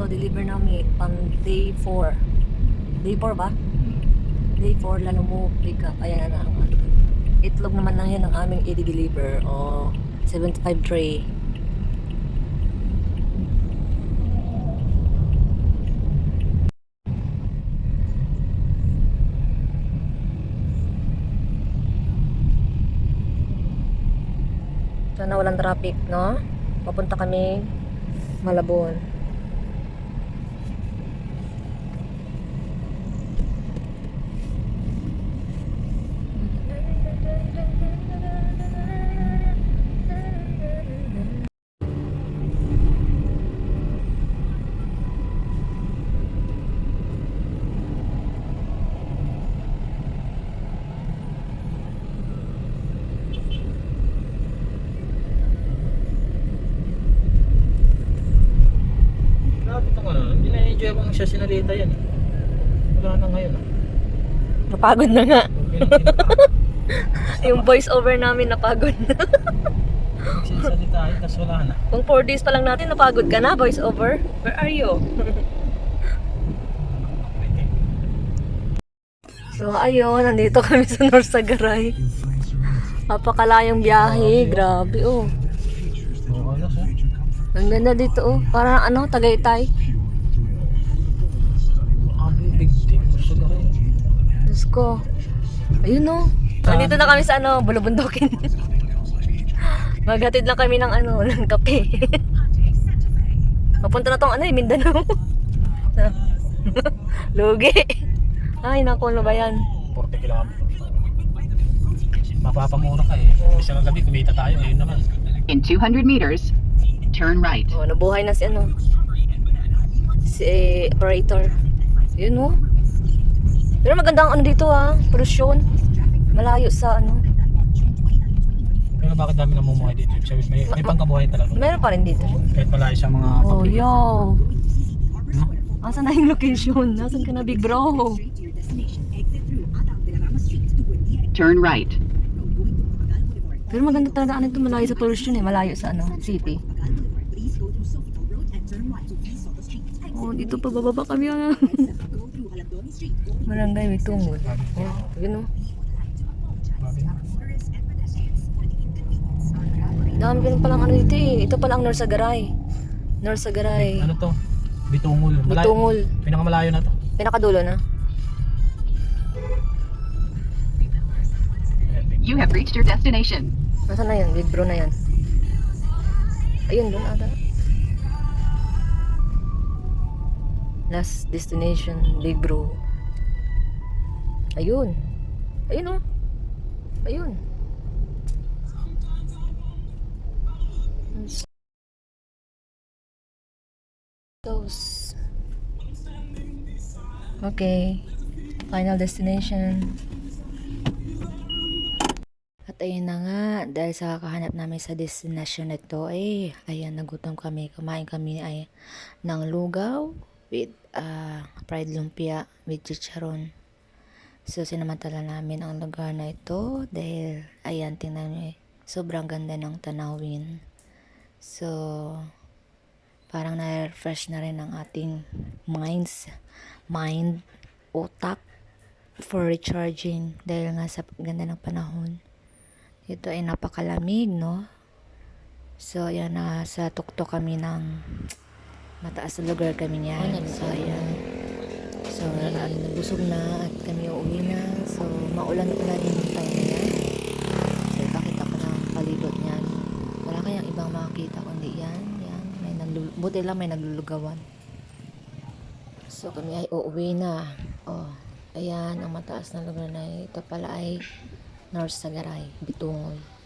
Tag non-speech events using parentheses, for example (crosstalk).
ito, deliver namin pang day 4. Day 4 ba? Day 4 lang mo pick up. Ayan na ang ano. itlog naman lang yan ang aming i-deliver o oh, 75 tray. Sana walang traffic, no? Papunta kami Malabon. Na-enjoy ko siya sinalita yan eh. Wala na ngayon ah. Napagod na nga. (laughs) Yung voice over namin napagod na. Sinsalita yun, tas wala na. Kung 4 days pa lang natin, napagod ka na, voice over. Where are you? (laughs) so, ayun, nandito kami sa North Sagaray. Napakalayong biyahe, grabe oh. Siya? Ang ganda dito oh. Parang ano, Tagaytay. Grabe, big deal. Gusto ko rin. Diyos ko. Ayun oh. Nandito na kami sa ano, Bulubundukin. (laughs) Maghatid lang kami ng ano, ng kape. (laughs) Papunta na tong ano eh, Mindanao. (laughs) Lugi. Ay, naku, ano ba yan? 40 kilometers. Mapapamura ka eh. Isang gabi kumita tayo, ngayon naman. In 200 meters, turn right. Oh, nabuhay na si ano. Si eh, operator. Yun oh. Pero maganda ang ano dito ah, pollution. Malayo sa ano. Pero bakit dami namumuhay dito? Ibig sabihin, may, may pangkabuhay talaga. Meron pa rin dito. Kahit malayo sa mga Oh, public. yo. No? Asan na yung location? Nasaan ka na, big bro? Turn right. Pero maganda talaga ano ito, malayo sa pollution eh, malayo sa ano, city. Oh, dito pa bababa kami ah. Barangay may tungod. Oh, yun oh. Dami ganun palang ano dito eh. Ito palang Norsagaray. Norsagaray. Ano to? Bitungol. Malayo- Bitungol. Pinakamalayo na to. Pinakadulo na. You have reached your destination. Nasaan na yan? Big bro na yan. Ayun, doon ata. Last destination, big bro. Ayun. Ayun oh. Ayun. Those. Okay. Final destination. At ayun na nga, dahil sa kakahanap namin sa destination na ito, ay, ayan, nagutom kami. Kumain kami ay ng lugaw with uh, fried lumpia with chicharon. So, sinamantala namin ang lugar na ito dahil, ayan, tingnan nyo eh, sobrang ganda ng tanawin. So, parang na-refresh na rin ang ating minds, mind, utak for recharging dahil nga sa ganda ng panahon. Ito ay napakalamig, no? So, ayan na, sa tuktok kami ng mataas na lugar kami niyan. So, ayan. So, at nabusog na at kami uuwi na. So, maulan-ulan yung time na yan. So, ipakita ko ng palibot niyan. Wala kayang ibang makakita kundi yan. Yan. May naglul- Buti lang may naglulugawan. So, kami ay uuwi na. Oh, ayan, ang mataas na lugar na ito pala ay North Sagaray, Bitungol.